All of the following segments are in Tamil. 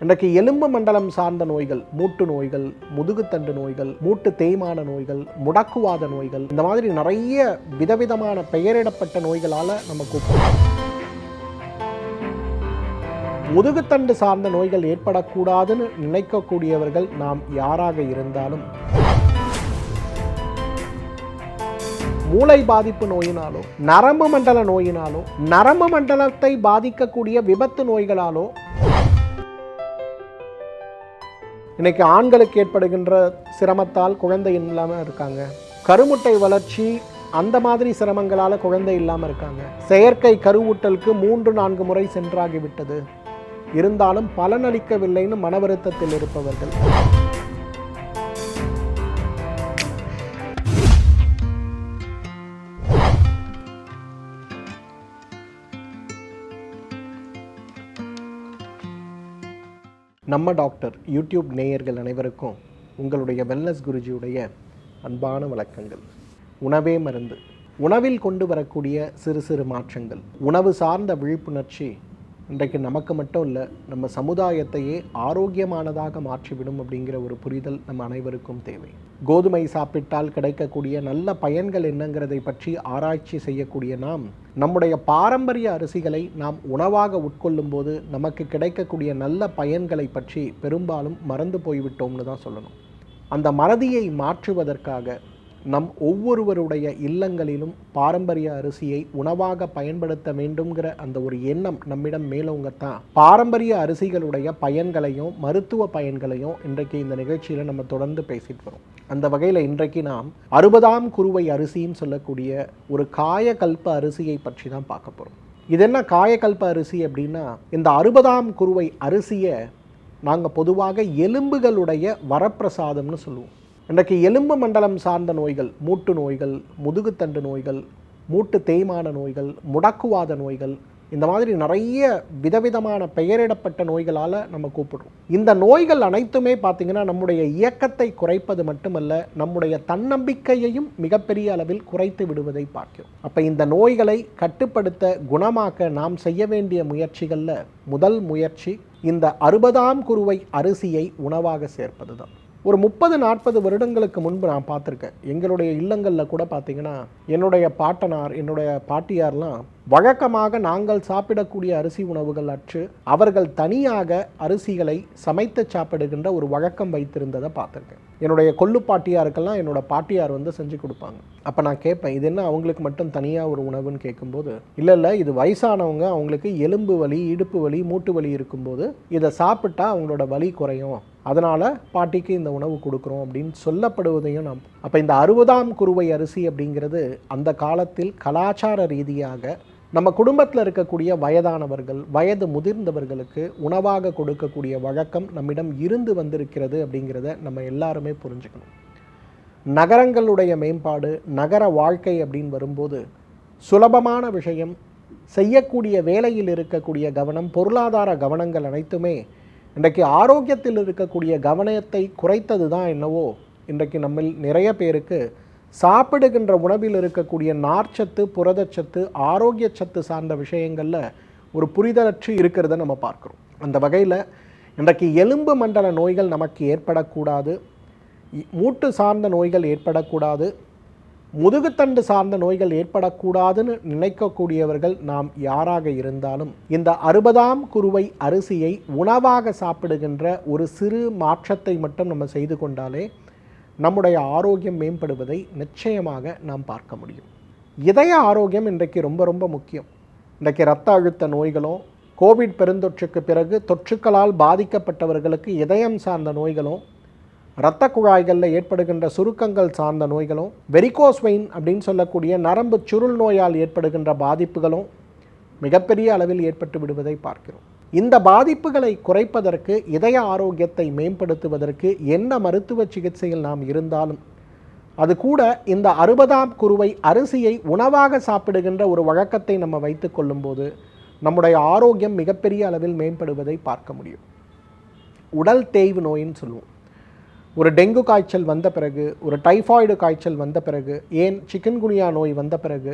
இன்றைக்கு எலும்பு மண்டலம் சார்ந்த நோய்கள் மூட்டு நோய்கள் முதுகுத்தண்டு நோய்கள் மூட்டு தேய்மான நோய்கள் முடக்குவாத நோய்கள் இந்த மாதிரி நிறைய விதவிதமான பெயரிடப்பட்ட நோய்களால் நம்ம கூப்பிடுவோம் முதுகுத்தண்டு சார்ந்த நோய்கள் ஏற்படக்கூடாதுன்னு நினைக்கக்கூடியவர்கள் நாம் யாராக இருந்தாலும் மூளை பாதிப்பு நோயினாலோ நரம்பு மண்டல நோயினாலோ நரம்பு மண்டலத்தை பாதிக்கக்கூடிய விபத்து நோய்களாலோ இன்றைக்கி ஆண்களுக்கு ஏற்படுகின்ற சிரமத்தால் குழந்தை இல்லாமல் இருக்காங்க. கருமுட்டை வளர்ச்சி அந்த மாதிரி சிரமங்களால் குழந்தை இல்லாமல் இருக்காங்க. செயற்கை கருவூட்டலுக்கு மூன்று நான்கு முறை சென்றாகிவிட்டது. இருந்தாலும் பலனளிக்கவில்லைன்னு மன வருத்தத்தில் இருப்பவர்கள். நம்ம டாக்டர் யூடியூப் நேயர்கள் அனைவருக்கும் உங்களுடைய வெல்னஸ் குருஜியுடைய அன்பான வழக்கங்கள் உணவே மருந்து. உணவில் கொண்டு வரக்கூடிய சிறு சிறு மாற்றங்கள். உணவு சார்ந்த விழிப்புணர்ச்சி இன்றைக்கு நமக்கு மட்டும் இல்லை நம்ம சமுதாயத்தையே ஆரோக்கியமானதாக மாற்றிவிடும் அப்படிங்கிற ஒரு புரிதல் நம்ம அனைவருக்கும் தேவை. கோதுமை சாப்பிட்டால் கிடைக்கக்கூடிய நல்ல பயன்கள் என்னங்கிறதை பற்றி ஆராய்ச்சி செய்யக்கூடிய நாம் நம்முடைய பாரம்பரிய அரிசிகளை நாம் உணவாக உட்கொள்ளும் போது நமக்கு கிடைக்கக்கூடிய நல்ல பயன்களை பற்றி பெரும்பாலும் மறந்து போய்விட்டோம்னு தான் சொல்லணும். அந்த மறதியை மாற்றுவதற்காக நம் ஒவ்வொருவருடைய இல்லங்களிலும் பாரம்பரிய அரிசியை உணவாக பயன்படுத்த வேண்டும்ங்கிற அந்த ஒரு எண்ணம் நம்மிடம் மேலோங்கத்தான். பாரம்பரிய அரிசிகளுடைய பயன்களையும் மருத்துவ பயன்களையும் இன்றைக்கு இந்த நிகழ்ச்சியில் நம்ம தொடர்ந்து பேசிட்டு வரோம். அந்த வகையில் இன்றைக்கு நாம் அறுபதாம் குருவை அரிசின்னு சொல்லக்கூடிய ஒரு காயகல்ப அரிசியை பற்றி தான் பார்க்க போகிறோம் இது என்ன காயகல்ப அரிசி அப்படின்னா இந்த அறுபதாம் குருவை அரிசியை நாங்கள் பொதுவாக எலும்புகளுடைய வரப்பிரசாதம்னு சொல்லுவோம். இன்றைக்கு எலும்பு மண்டலம் சார்ந்த நோய்கள் மூட்டு நோய்கள் முதுகுத்தண்டு நோய்கள் மூட்டு தேய்மான நோய்கள் முடக்குவாத நோய்கள் இந்த மாதிரி நிறைய விதவிதமான பெயரிடப்பட்ட நோய்களால் நம்ம கூப்பிடுறோம். இந்த நோய்கள் அனைத்துமே பார்த்திங்கன்னா நம்முடைய இயக்கத்தை குறைப்பது மட்டுமல்ல நம்முடைய தன்னம்பிக்கையையும் மிகப்பெரிய அளவில் குறைத்து விடுவதை பார்க்கிறோம். அப்போ இந்த நோய்களை கட்டுப்படுத்த குணமாக்க நாம் செய்ய வேண்டிய முயற்சிகளில் முதல் முயற்சி இந்த அறுபதாம் குருவை அரிசியை உணவாக சேர்ப்பது தான் ஒரு முப்பது நாற்பது வருடங்களுக்கு முன்பு நான் பார்த்துருக்கேன். எங்களுடைய இல்லங்களில் கூட பார்த்தீங்கன்னா என்னுடைய பாட்டனார் என்னுடைய பாட்டியார்லாம் வழக்கமாக நாங்கள் சாப்பிடக்கூடிய அரிசி உணவுகள் அற்று அவர்கள் தனியாக அரிசிகளை சமைத்து சாப்பிடுகின்ற ஒரு வழக்கம் வைத்திருந்ததை பார்த்துருக்கேன். என்னுடைய கொள்ளு பாட்டியாருக்கெல்லாம் என்னோட பாட்டியார் வந்து செஞ்சு கொடுப்பாங்க. அப்போ நான் கேட்பேன் இது என்ன அவங்களுக்கு மட்டும் தனியாக ஒரு உணவுன்னு? கேட்கும்போது இல்லை இல்லை இது வயசானவங்க அவங்களுக்கு எலும்பு வலி இடுப்பு வலி மூட்டு வலி இருக்கும்போது இதை சாப்பிட்டா அவங்களோட வலி குறையும். அதனால் பாட்டிக்கு இந்த உணவு கொடுக்குறோம் அப்படின்னு சொல்லப்படுவதையும் நாம் அப்போ இந்த அறுபதாம் குருவை அரிசி அப்படிங்கிறது அந்த காலத்தில் கலாச்சார ரீதியாக நம்ம குடும்பத்தில் இருக்கக்கூடிய வயதானவர்கள் வயது முதிர்ந்தவர்களுக்கு உணவாக கொடுக்கக்கூடிய வழக்கம் நம்மிடம் இருந்து வந்திருக்கிறது அப்படிங்கிறத நம்ம எல்லாருமே புரிஞ்சுக்கணும். நகரங்களுடைய மேம்பாடு நகர வாழ்க்கை அப்படின்னு வரும்போது சுலபமான விஷயம் செய்யக்கூடிய வேலையில் இருக்கக்கூடிய கவனம் பொருளாதார கவனங்கள் அனைத்துமே இன்றைக்கு ஆரோக்கியத்தில் இருக்கக்கூடிய கவனத்தை குறைத்தது தான் என்னவோ இன்றைக்கு நம்மில் நிறைய பேருக்கு சாப்பிடுகின்ற உணவில் இருக்கக்கூடிய நார்ச்சத்து புரதச்சத்து ஆரோக்கிய சத்து சார்ந்த விஷயங்களில் ஒரு புரிதலற்று இருக்கிறத நம்ம பார்க்குறோம். அந்த வகையில் இன்றைக்கு எலும்பு மண்டல நோய்கள் நமக்கு ஏற்படக்கூடாது மூட்டு சார்ந்த நோய்கள் ஏற்படக்கூடாது முதுகுத்தண்டு சார்ந்த நோய்கள் ஏற்படக்கூடாதுன்னு நினைக்கக்கூடியவர்கள் நாம் யாராக இருந்தாலும் இந்த அறுபதாம் குருவை அரிசியை உணவாக சாப்பிடுகின்ற ஒரு சிறு மாற்றத்தை மட்டும் நம்ம செய்து கொண்டாலே நம்முடைய ஆரோக்கியம் மேம்படுவதை நிச்சயமாக நாம் பார்க்க முடியும். இதய ஆரோக்கியம் இன்றைக்கு ரொம்ப ரொம்ப முக்கியம். இன்றைக்கு இரத்த அழுத்த நோய்களும் கோவிட் பெருந்தொற்றுக்கு பிறகு தொற்றுக்களால் பாதிக்கப்பட்டவர்களுக்கு இதயம் சார்ந்த நோய்களும் இரத்த குழாய்களில் ஏற்படுகின்ற சுருக்கங்கள் சார்ந்த நோய்களும் வெரிகோஸ் வெயின் அப்படின்னு சொல்லக்கூடிய நரம்பு சுருள் நோயால் ஏற்படுகின்ற பாதிப்புகளும் மிகப்பெரிய அளவில் ஏற்பட்டு விடுவதை பார்க்கிறோம். இந்த பாதிப்புகளை குறைப்பதற்கு இதய ஆரோக்கியத்தை மேம்படுத்துவதற்கு என்ன மருத்துவ சிகிச்சையில் நாம் இருந்தாலும் அது கூட இந்த அறுபதாம் குருவை அரிசியை உணவாக சாப்பிடுகின்ற ஒரு வழக்கத்தை நம்ம வைத்து கொள்ளும்போது நம்முடைய ஆரோக்கியம் மிகப்பெரிய அளவில் மேம்படுவதை பார்க்க முடியும். உடல் தேய்வு நோயின்னு சொல்லுவோம். ஒரு டெங்கு காய்ச்சல் வந்த பிறகு ஒரு டைஃபாய்டு காய்ச்சல் வந்த பிறகு ஏன் சிக்கன்குனியா நோய் வந்த பிறகு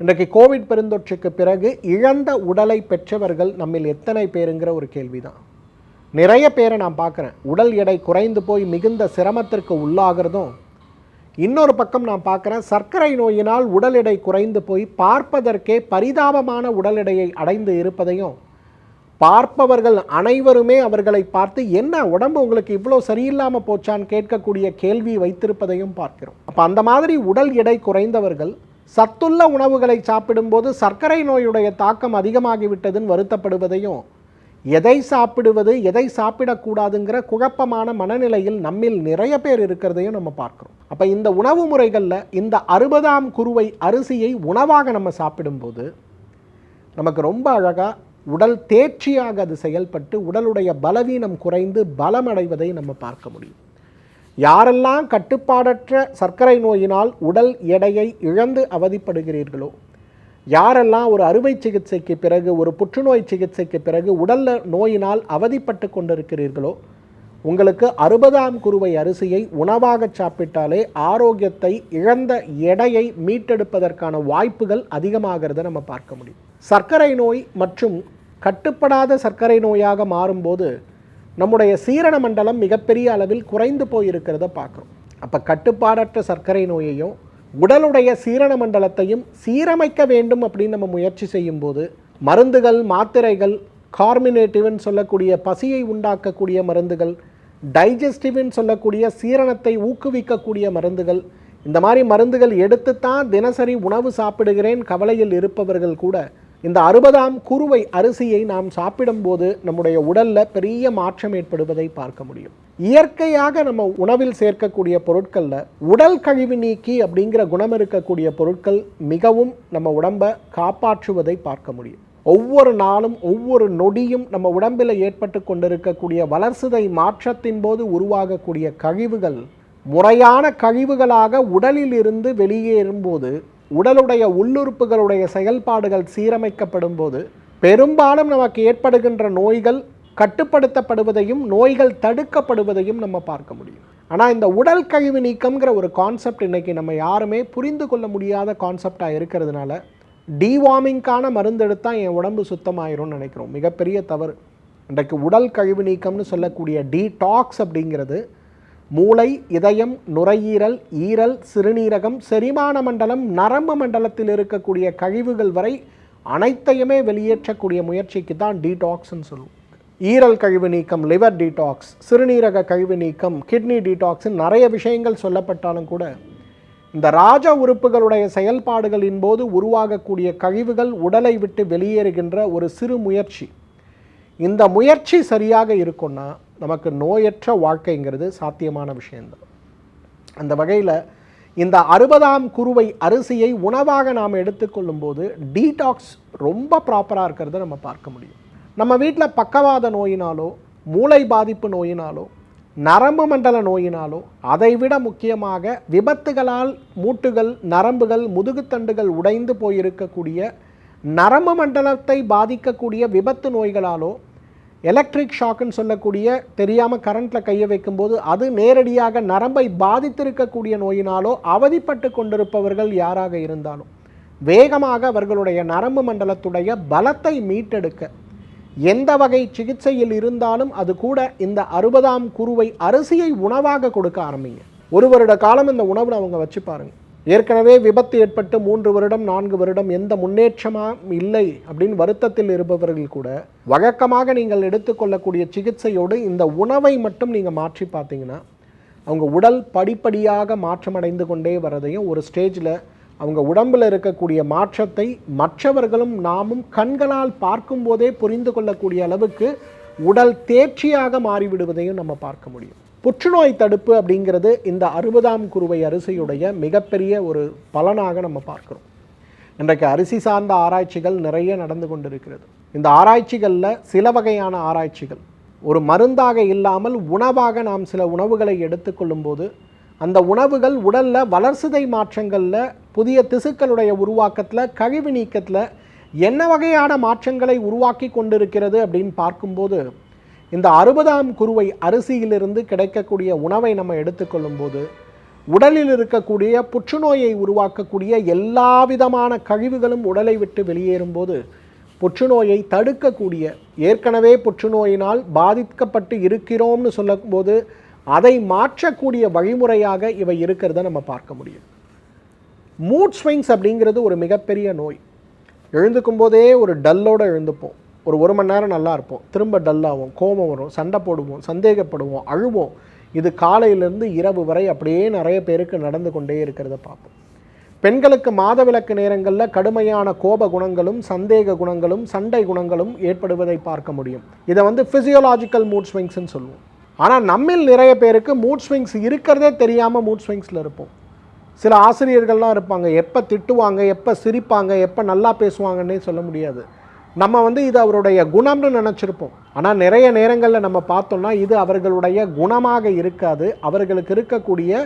இன்றைக்கு கோவிட் பெருந்தொற்றுக்கு பிறகு இழந்த உடலை பெற்றவர்கள் நம்மில் எத்தனை பேருங்கிற ஒரு கேள்விதான். நிறைய பேரை நான் பார்க்குறேன். உடல் எடை குறைந்து போய் மிகுந்த சிரமத்திற்கு உள்ளாகிறதும் இன்னொரு பக்கம் நான் பார்க்குறேன் சர்க்கரை நோயினால் உடல் எடை குறைந்து போய் பார்ப்பதற்கே பரிதாபமான உடல் எடையை அடைந்து இருப்பதையும் பார்ப்பவர்கள் அனைவருமே அவர்களை பார்த்து என்ன உடம்பு உங்களுக்கு இவ்வளோ சரியில்லாமல் போச்சான்னு கேட்கக்கூடிய கேள்வி வைத்திருப்பதையும் பார்க்கிறோம். அப்போ அந்த மாதிரி உடல் எடை குறைந்தவர்கள் சத்துள்ள உணவுகளை சாப்பிடும்போது சர்க்கரை நோயுடைய தாக்கம் அதிகமாகிவிட்டதுன்னு வருத்தப்படுவதையும் எதை சாப்பிடுவது எதை சாப்பிடக்கூடாதுங்கிற குழப்பமான மனநிலையில் நம்மில் நிறைய பேர் இருக்கிறதையும் நம்ம பார்க்குறோம். அப்போ இந்த உணவு முறைகளில் இந்த அறுபதாம் குருவை அரிசியை உணவாக நம்ம சாப்பிடும்போது நமக்கு ரொம்ப அழகாக உடல் தேர்ச்சியாக அது செயல்பட்டு உடலுடைய பலவீனம் குறைந்து பலமடைவதை நம்ம பார்க்க முடியும். யாரெல்லாம் கட்டுப்பாடற்ற சர்க்கரை நோயினால் உடல் எடையை இழந்து அவதிப்படுகிறீர்களோ யாரெல்லாம் ஒரு அறுவை சிகிச்சைக்கு பிறகு ஒரு புற்றுநோய் சிகிச்சைக்கு பிறகு உடல் நோயினால் அவதிப்பட்டு கொண்டிருக்கிறீர்களோ உங்களுக்கு அறுபதாம் குருவை அரிசியை உணவாக சாப்பிட்டாலே ஆரோக்கியத்தை இழந்த எடையை மீட்டெடுப்பதற்கான வாய்ப்புகள் அதிகமாகிறத நம்ம பார்க்க முடியும். சர்க்கரை நோய் மற்றும் கட்டுப்படாத சர்க்கரை நோயாக மாறும்போது நம்முடைய சீரண மண்டலம் மிகப்பெரிய அளவில் குறைந்து போயிருக்கிறத பார்க்குறோம். அப்போ கட்டுப்பாடற்ற சர்க்கரை நோயையும் உடலுடைய சீரண மண்டலத்தையும் சீரமைக்க வேண்டும் அப்படின்னு நம்ம முயற்சி செய்யும்போது மருந்துகள் மாத்திரைகள் கார்மினேட்டிவ்னு சொல்லக்கூடிய பசியை உண்டாக்கக்கூடிய மருந்துகள் டைஜஸ்டிவ்னு சொல்லக்கூடிய சீரணத்தை ஊக்குவிக்கக்கூடிய மருந்துகள் இந்த மாதிரி மருந்துகள் எடுத்து தான் தினசரி உணவு சாப்பிடுகிறேன் கவலையில் இருப்பவர்கள் கூட இந்த அறுபதாம் குருவை அரிசியை நாம் சாப்பிடும்போது நம்முடைய உடலில் பெரிய மாற்றம் ஏற்படுவதை பார்க்க முடியும். இயற்கையாக நம்ம உணவில் சேர்க்கக்கூடிய பொருட்களில் உடல் கழிவு நீக்கி அப்படிங்கிற குணம் இருக்கக்கூடிய பொருட்கள் மிகவும் நம்ம உடம்பை காப்பாற்றுவதை பார்க்க முடியும். ஒவ்வொரு நாளும் ஒவ்வொரு நொடியும் நம்ம உடம்பில் ஏற்பட்டு கொண்டிருக்கக்கூடிய வளர்சிதை மாற்றத்தின் போது உருவாகக்கூடிய கழிவுகள் முறையான கழிவுகளாக உடலில் இருந்து வெளியேறும்போது உடலுடைய உள்ளுறுப்புகளுடைய செயல்பாடுகள் சீரமைக்கப்படும் போது பெரும்பாலும் நமக்கு ஏற்படுகின்ற நோய்கள் கட்டுப்படுத்தப்படுவதையும் நோய்கள் தடுக்கப்படுவதையும் நம்ம பார்க்க முடியும். ஆனால் இந்த உடல் கழிவு நீக்கம்ங்கிற ஒரு கான்செப்ட் இன்னைக்கு நம்ம யாருமே புரிந்து கொள்ள முடியாத கான்செப்டாக இருக்கிறதுனால டிவார்மிங்க்கான மருந்து எடுத்தால் என் உடம்பு சுத்தமாயிரும்னு நினைக்கிறோம். மிகப்பெரிய தவறு. இன்றைக்கு உடல் கழிவு நீக்கம்னு சொல்லக்கூடிய டீடாக்ஸ் அப்படிங்கிறது மூளை இதயம் நுரையீரல் ஈரல் சிறுநீரகம் செரிமான மண்டலம் நரம்பு மண்டலத்தில் இருக்கக்கூடிய கழிவுகள் வரை அனைத்தையுமே வெளியேற்றக்கூடிய முயற்சிக்கு தான் டீடாக்ஸ்ன்னு சொல்லுவோம். ஈரல் கழிவு நீக்கம் லிவர் டீடாக்ஸ் சிறுநீரக கழிவு நீக்கம் கிட்னி டீடாக்ஸ் நிறைய விஷயங்கள் சொல்லப்பட்டாலும் கூட இந்த ராஜ உறுப்புகளுடைய செயல்பாடுகளின் போது உருவாகக்கூடிய கழிவுகள் உடலை விட்டு வெளியேறுகின்ற ஒரு சிறு முயற்சி. இந்த முயற்சி சரியாக இருக்கும்னா நமக்கு நோயற்ற வாழ்க்கைங்கிறது சாத்தியமான விஷயந்தான் அந்த வகையில் இந்த அறுபதாம் குருவை அரிசியை உணவாக நாம் எடுத்துக்கொள்ளும்போது டீடாக்ஸ் ரொம்ப ப்ராப்பராக இருக்கிறத நம்ம பார்க்க முடியும். நம்ம வீட்டில் பக்கவாத நோயினாலோ மூளை பாதிப்பு நோயினாலோ நரம்பு மண்டல நோயினாலோ அதைவிட முக்கியமாக விபத்துகளால் மூட்டுகள் நரம்புகள் முதுகுத்தண்டுகள் உடைந்து போயிருக்கக்கூடிய நரம்பு மண்டலத்தை பாதிக்கக்கூடிய விபத்து நோய்களாலோ எலக்ட்ரிக் ஷாக்குன்னு சொல்லக்கூடிய தெரியாமல் கரண்ட்டில் கையை வைக்கும்போது அது நேரடியாக நரம்பை பாதித்திருக்கக்கூடிய நோயினாலோ அவதிப்பட்டு கொண்டிருப்பவர்கள் யாராக இருந்தாலும் வேகமாக அவர்களுடைய நரம்பு மண்டலத்துடைய பலத்தை மீட்டெடுக்க எந்த வகை சிகிச்சையில் இருந்தாலும் அது கூட இந்த அறுபதாம் குருவை அரிசியை உணவாக கொடுக்க ஆரம்பிங்க. ஒரு வருட காலம் இந்த உணவில் அவங்க வச்சு பாருங்கள் ஏற்கனவே விபத்து ஏற்பட்டு மூன்று வருடம் நான்கு வருடம் எந்த முன்னேற்றமும் இல்லை அப்படின்னு வருத்தத்தில் இருப்பவர்கள் கூட வழக்கமாக நீங்கள் எடுத்துக்கொள்ளக்கூடிய சிகிச்சையோடு இந்த உணவை மட்டும் நீங்கள் மாற்றி பார்த்தீங்கன்னா அவங்க உடல் படிப்படியாக மாற்றமடைந்து கொண்டே வரதையும் ஒரு ஸ்டேஜில் அவங்க உடம்பில் இருக்கக்கூடிய மாற்றத்தை மற்றவர்களும் நாமும் கண்களால் பார்க்கும்போதே புரிந்து கொள்ளக்கூடிய அளவுக்கு உடல் தேர்ச்சியாக மாறிவிடுவதையும் நம்ம பார்க்க முடியும். புற்றுநோய் தடுப்பு அப்படிங்கிறது இந்த அறுபதாம் குருவை அரிசியுடைய மிகப்பெரிய ஒரு பலனாக நம்ம பார்க்குறோம். இன்றைக்கு அரிசி சார்ந்த ஆராய்ச்சிகள் நிறைய நடந்து கொண்டிருக்கிறது. இந்த ஆராய்ச்சிகளில் சில வகையான ஆராய்ச்சிகள். ஒரு மருந்தாக இல்லாமல் உணவாக நாம் சில உணவுகளை எடுத்துக்கொள்ளும்போது அந்த உணவுகள் உடலில் வளர்சிதை மாற்றங்களில் புதிய திசுக்களுடைய உருவாக்கத்தில் கழிவு நீக்கத்தில் என்ன வகையான மாற்றங்களை உருவாக்கி கொண்டிருக்கிறது அப்படின்னு பார்க்கும்போது இந்த அறுபதாம் குருவை அரிசியிலிருந்து கிடைக்கக்கூடிய உணவை நம்ம எடுத்துக்கொள்ளும்போது உடலில் இருக்கக்கூடிய புற்றுநோயை உருவாக்கக்கூடிய எல்லா விதமான கழிவுகளும் உடலை விட்டு வெளியேறும்போது புற்றுநோயை தடுக்கக்கூடிய ஏற்கனவே புற்றுநோயினால் பாதிக்கப்பட்டு இருக்கிறோம்னு சொல்லும்போது அதை மாற்றக்கூடிய வழிமுறையாக இவை இருக்கிறத நம்ம பார்க்க முடியும். மூட் ஸ்விங்ஸ் அப்படிங்கிறது ஒரு மிகப்பெரிய நோய். எழுந்துக்கும் போதே ஒரு டல்லோடு எழுந்துப்போம். ஒரு ஒரு மணி நேரம் நல்லா இருப்போம். திரும்ப டல்லாகும் கோபம் வரும் சண்டை போடுவோம் சந்தேகப்படுவோம் அழுவோம். இது காலையிலேருந்து இரவு வரை அப்படியே நிறைய பேருக்கு நடந்து கொண்டே இருக்கிறத பார்ப்போம். பெண்களுக்கு மாதவிலக்கு நேரங்களில் கடுமையான கோப குணங்களும் சந்தேக குணங்களும் சண்டை குணங்களும் ஏற்படுவதை பார்க்க முடியும். இதை வந்து ஃபிசியோலாஜிக்கல் மூட் ஸ்விங்ஸ்ன்னு சொல்லுவோம். ஆனால் நம்மில் நிறைய பேருக்கு மூட் ஸ்விங்ஸ் இருக்கிறதே தெரியாமல் மூட் ஸ்விங்ஸில் இருப்போம். சில ஆசிரியர்கள்லாம் இருப்பாங்க எப்போ திட்டுவாங்க எப்போ சிரிப்பாங்க எப்போ நல்லா பேசுவாங்கன்னே சொல்ல முடியாது. நம்ம வந்து இது அவருடைய குணம்னு நினச்சிருப்போம். ஆனால் நிறைய நேரங்களில் நம்ம பார்த்தோம்னா இது அவர்களுடைய குணமாக இருக்காது. அவர்களுக்கு இருக்கக்கூடிய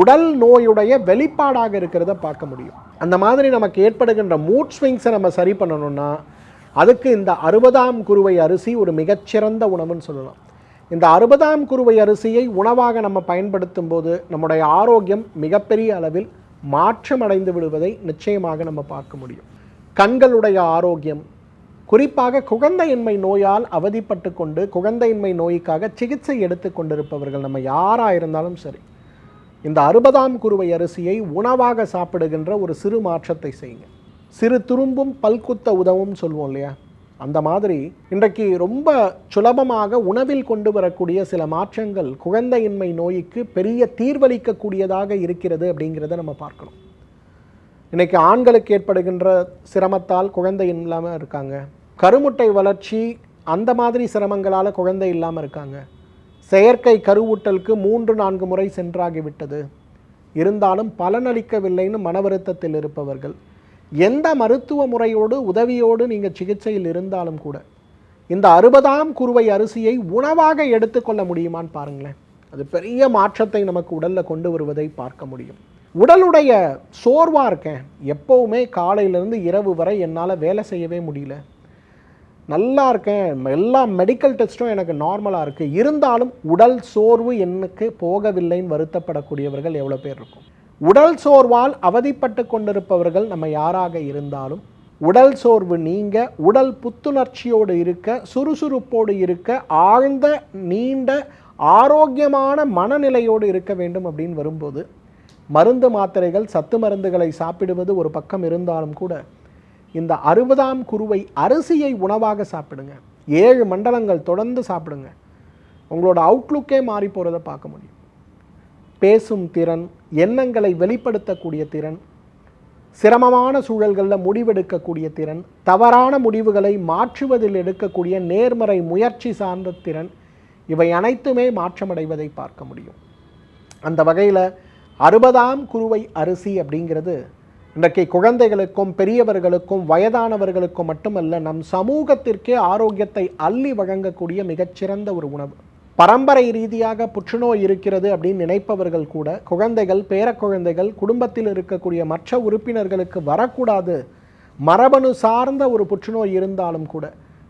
உடல் நோயுடைய வெளிப்பாடாக இருக்கிறத பார்க்க முடியும். அந்த மாதிரி நமக்கு ஏற்படுகின்ற மூட் ஸ்விங்ஸை நம்ம சரி பண்ணணும்னா அதுக்கு இந்த அறுபதாம் குருவை அரிசி ஒரு மிகச்சிறந்த உணவுன்னு சொல்லலாம். இந்த அறுபதாம் குருவை அரிசியை உணவாக நம்ம பயன்படுத்தும் போது நம்முடைய ஆரோக்கியம் மிகப்பெரிய அளவில் மாற்றம் அடைந்து விடுவதை நிச்சயமாக நம்ம பார்க்க முடியும். கண்களுடைய ஆரோக்கியம் குறிப்பாக குழந்தையின்மை நோயால் அவதிப்பட்டு கொண்டு குழந்தையின்மை நோய்க்காக சிகிச்சை எடுத்து கொண்டிருப்பவர்கள் நம்ம யாராக இருந்தாலும் சரி இந்த அறுபதாம் குருவை அரிசியை உணவாக சாப்பிடுகின்ற ஒரு சிறு மாற்றத்தை செய்யுங்க. சிறு துரும்பும் பல்குத்த உதவும் சொல்லுவோம் இல்லையா? அந்த மாதிரி இன்றைக்கு ரொம்ப சுலபமாக உணவில் கொண்டு வரக்கூடிய சில மாற்றங்கள் குழந்தையின்மை நோய்க்கு பெரிய தீர்வளிக்கக்கூடியதாக இருக்கிறது அப்படிங்கிறத நம்ம பார்க்கணும். இன்றைக்கி ஆண்களுக்கு ஏற்படுகின்ற சிரமத்தால் குழந்தை இல்லாமல் இருக்காங்க. கருமுட்டை வளர்ச்சி அந்த மாதிரி சிரமங்களால் குழந்தை இல்லாமல் இருக்காங்க. செயற்கை கருவூட்டலுக்கு மூன்று நான்கு முறை சென்றாகிவிட்டது இருந்தாலும் பலனளிக்கவில்லைன்னு மன வருத்தத்தில் இருப்பவர்கள். எந்த மருத்துவ முறையோடு உதவியோடு நீங்கள் சிகிச்சையில் இருந்தாலும் கூட இந்த அறுபதாம் குருவை அரிசியை உணவாக எடுத்துக்கொள்ள முடியுமான்னு பாருங்களேன். அது பெரிய மாற்றத்தை நமக்கு உடலில் கொண்டு வருவதை பார்க்க முடியும். உடலுடைய சோர்வாக இருக்கேன். எப்போவுமே காலையிலேருந்து இரவு வரை என்னால் வேலை செய்யவே முடியல. நல்லா இருக்கேன். எல்லா மெடிக்கல் டெஸ்ட்டும் எனக்கு நார்மலாக இருக்குது இருந்தாலும் உடல் சோர்வு எனக்கு போகவில்லைன்னு வருத்தப்படக்கூடியவர்கள் எவ்வளோ பேர் இருக்கும். உடல் சோர்வால் அவதிப்பட்டு கொண்டிருப்பவர்கள் நம்ம யாராக இருந்தாலும் உடல் சோர்வு நீங்க உடல் புத்துணர்ச்சியோடு இருக்க சுறுசுறுப்போடு இருக்க ஆழ்ந்த நீண்ட ஆரோக்கியமான மனநிலையோடு இருக்க வேண்டும் அப்படின்னு வரும்போது மருந்து மாத்திரைகள் சத்து மருந்துகளை சாப்பிடுவது ஒரு பக்கம் இருந்தாலும் கூட இந்த அறுபதாம் குருவை அரிசியை உணவாக சாப்பிடுங்க. ஏழு மண்டலங்கள் தொடர்ந்து சாப்பிடுங்க. உங்களோட அவுட்லுக்கே மாறி போகிறத பார்க்க முடியும். பேசும் திறன் எண்ணங்களை வெளிப்படுத்தக்கூடிய திறன் சிரமமான சூழல்களில் முடிவெடுக்கக்கூடிய திறன் தவறான முடிவுகளை மாற்றுவதில் எடுக்கக்கூடிய நேர்மறை முயற்சி சார்ந்த திறன் இவை அனைத்துமே மாற்றமடைவதை பார்க்க முடியும். அந்த வகையில் அறுபதாம் குருவை அரிசி அப்படிங்கிறது இன்றைக்கு குழந்தைகளுக்கும் பெரியவர்களுக்கும் வயதானவர்களுக்கும் மட்டுமல்ல நம் சமூகத்திற்கே ஆரோக்கியத்தை அள்ளி வழங்கக்கூடிய மிகச்சிறந்த ஒரு உணவு. பரம்பரை ரீதியாக புற்றுநோய் இருக்கிறது அப்படின்னு நினைப்பவர்கள் கூட குழந்தைகள் பேரக்குழந்தைகள் குடும்பத்தில் இருக்கக்கூடிய மற்ற உறுப்பினர்களுக்கு வரக்கூடாது. மரபணு சார்ந்த ஒரு புற்றுநோய் இருந்தாலும் கூட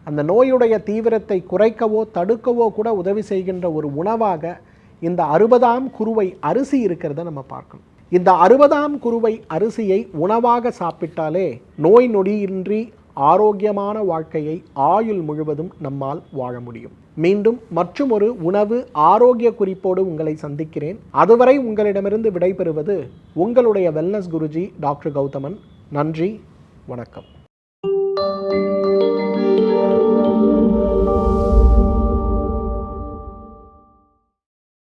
அந்த நோயுடைய தீவிரத்தை குறைக்கவோ தடுக்கவோ கூட உதவி செய்கின்ற ஒரு உணவாக இந்த அறுபதாம் குருவை அரிசி இருக்கிறத நம்ம பார்க்கணும். இந்த அறுபதாம் குருவை அரிசியை உணவாக சாப்பிட்டாலே நோய் நொடியின்றி ஆரோக்கியமான வாழ்க்கையை ஆயுள் முழுவதும் நம்மால் வாழ முடியும். மீண்டும் மற்றும் ஒரு உணவு ஆரோக்கிய குறிப்போடு உங்களை சந்திக்கிறேன். அதுவரை உங்களிடமிருந்து விடைபெறுவது உங்களுடைய வெல்னஸ் குருஜி டாக்டர் கௌதமன். நன்றி வணக்கம்.